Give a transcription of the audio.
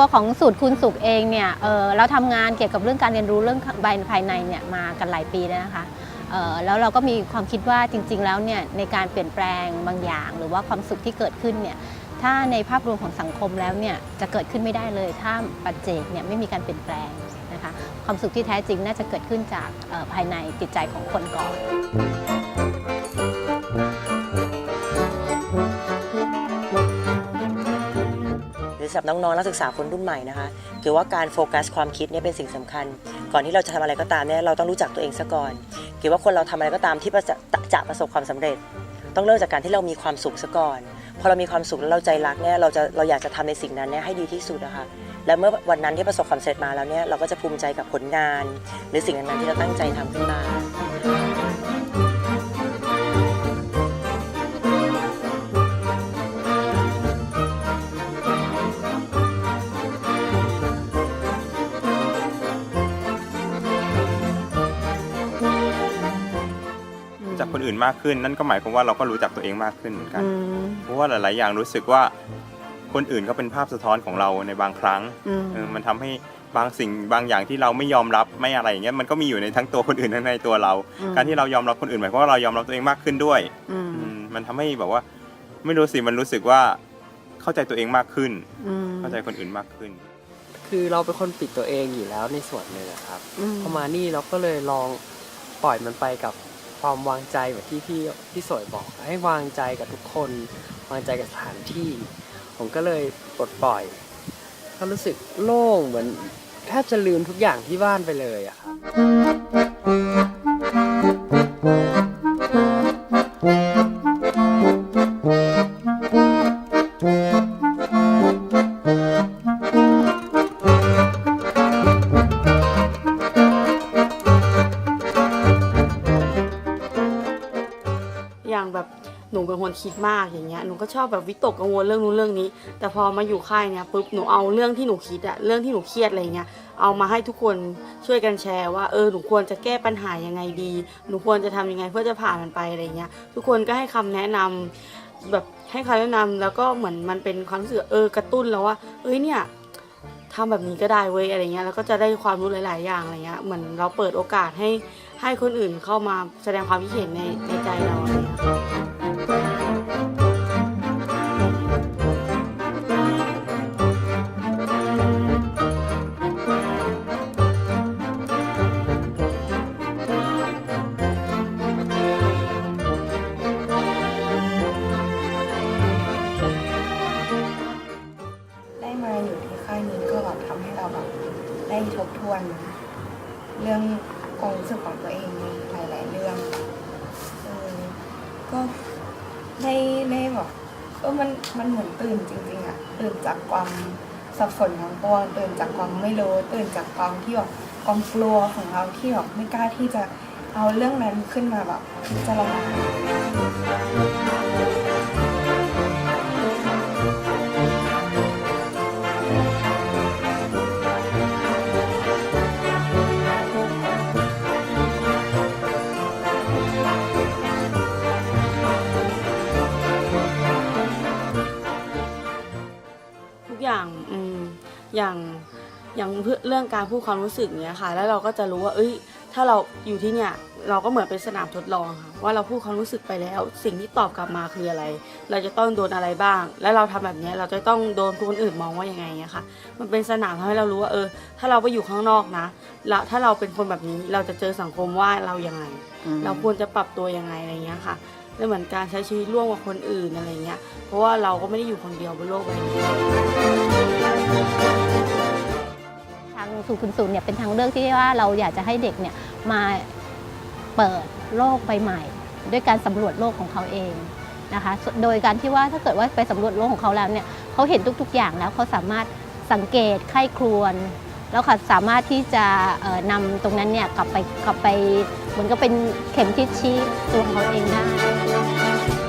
ตัวของสูตรคูณสุขเองเนี่ยเเราทำงานเกี่ยวกับเรื่องการเรียนรู้เรื่องภายในเนี่ยมากันหลายปีแล้วนะคะแล้วเราก็มีความคิดว่าจริง ๆ แล้วเนี่ยในการเปลี่ยนแปลงบางอย่าง หรือว่าความสุขที่เกิดขึ้นเนี่ยถ้าในภาพรวมของสังคมแล้วเนี่ยจะเกิดขึ้นไม่ได้เลย ถ้าปัจเจกเนี่ยไม่มีการเปลี่ยนแปลงนะคะความสุขที่แท้จริงน่าจะเกิดขึ้นจากภายในจิตใจของคนก่อน สำหรับน้องๆนักศึกษาคนรุ่นใหม่นะคะคือว่าการโฟกัสความคิดเนี่ยเป็นสิ่งสำคัญ ก่อนที่เราจะทำอะไรก็ตามเนี่ยเราต้องรู้จักตัวเองซะก่อนคือว่าคนเราทำอะไรก็ตามที่จะจะประสบความสำเร็จ ต้องเริ่มจากการที่เรามีความสุขซะก่อนพอเรามีความสุขแล้วเราใจรักเนี่ยเราจะเราอยากจะทำในสิ่งนั้นเนี่ยให้ดีที่สุดนะคะและเมื่อวันนั้นที่ประสบความสำเร็จมาแล้วเนี่ยเราก็จะภูมิใจกับผลงาน หรือสิ่งนั้นๆที่เราตั้งใจทำขึ้นมา อื่นมากขึ้น นั่นก็หมายความว่าเราก็รู้จักตัวเองมากขึ้นเหมือนกันอืมเพราะว่าหลาย ๆ อย่างรู้สึกว่าคนอื่นก็เป็นภาพสะท้อนของเราในบางครั้งอืมเออมันทำให้บางสิ่งบางอย่างที่เราไม่ยอมรับไม่อะไรอย่างเงี้ยมันก็มีอยู่ในทั้งตัวคนอื่นทั้งในตัวเราอืมการที่เรายอมรับคนอื่นหมายความว่าเรายอมรับตัวเองมากขึ้นด้วยอืมอืมมันทำให้แบบว่า ไม่รู้สิมันรู้สึกว่าเข้าใจตัวเองมากขึ้นอืมเข้าใจคนอื่นมากขึ้น คือเราเป็นคนปิดตัวเองอยู่แล้วในส่วนหนึ่งอะครับอืมพอมานี่เราก็เลยลองปล่อยมันไปกับ ความวางใจแบบที่พี่พี่สวยบอก ให้วางใจกับทุกคน วางใจกับสถานที่ ผมก็เลยปลดปล่อย ก็รู้สึกโล่งเหมือนแทบจะลืมทุกอย่างที่บ้านไปเลยอะครับ อย่างแบบหนูเป็นคนคิดมากอย่างเงี้ยหนูก็ชอบแบบวิตกกังวลเรื่องนู้นเรื่องนี้ แต่พอมาอยู่ค่ายเนี้ยปุ๊บหนูเอาเรื่องที่หนูคิดอะเรื่องที่หนูเครียดอะไรเงี้ยเอามาให้ทุกคนช่วยกันแชร์ว่าเออหนูควรจะแก้ปัญหายังไงดี หนูควรจะทำยังไงเพื่อจะผ่านมันไปอะไรเงี้ยทุกคนก็ให้คำแนะนำแบบให้คำแนะนำแล้วก็เหมือนมันเป็นความรู้สึกเออกระตุ้นแล้วว่าเอ้ยเนี่ยทำแบบนี้ก็ได้เว้ยอะไรเงี้ยแล้วก็จะได้ความรู้หลาย ๆ อย่างอะไรเงี้ยเหมือนเราเปิดโอกาสให้ให้คนอื่นเข้ามาแสดงความคิดเห็นในในใจเรา วน เรื่องความรู้สึกของตัวเองในหลาย ๆ เรื่องเออก็ได้ได้แบบเออมันมันเหมือนตื่นจริง ๆอะตื่นจากความสับสนของตัวตื่นจากความไม่รู้ตื่นจากความที่แบบความกลัวของเราที่แบบไม่กล้าที่จะเอาเรื่องนั้นขึ้นมาแบบจารณา อย่างอย่างเพื่อเรื่องการพูดความรู้สึกเนี้ยค่ะ แล้วเราก็จะรู้ว่า เอ้ย ถ้าเราอยู่ที่เนี่ย เราก็เหมือนเป็นสนามทดลองค่ะ ว่าเราพูดความรู้สึกไปแล้ว สิ่งที่ตอบกลับมาคืออะไร เราจะต้องโดนอะไรบ้าง แล้วเราทำแบบเนี้ยเราจะต้องโดนคนอื่นมองว่ายังไงเงี้ยค่ะ มันเป็นสนามทำให้เรารู้ว่าเออ ถ้าเราไปอยู่ข้างนอกนะ แล้วถ้าเราเป็นคนแบบนี้ เราจะเจอสังคมว่าเรายังไง เราควรจะปรับตัวยังไงอะไรเงี้ยค่ะและเหมือนการใช้ชีวิตร่วมกับคนอื่นอะไรเงี้ย เพราะว่าเราก็ไม่ได้อยู่คนเดียวบนโลกใบนี้ทาง สู่คุณศูนย์เนี่ยเป็นทางเลือกที่ว่าเราอยากจะให้เด็กเนี่ยมาเปิดโลกใบใหม่ ด้วยการสำรวจโลกของเขาเองนะคะ โดยการที่ว่าถ้าเกิดว่าไปสำรวจโลกของเขาแล้วเนี่ยเขาเห็นทุก ๆ อย่างแล้วเขาสามารถสังเกตไข้ครวนแล้วเขาสามารถที่จะนำตรงนั้นเนี่ยกลับไปกลับไปเหมือนก็เป็นเข็มทิศชี้ตัวงเขาเองได้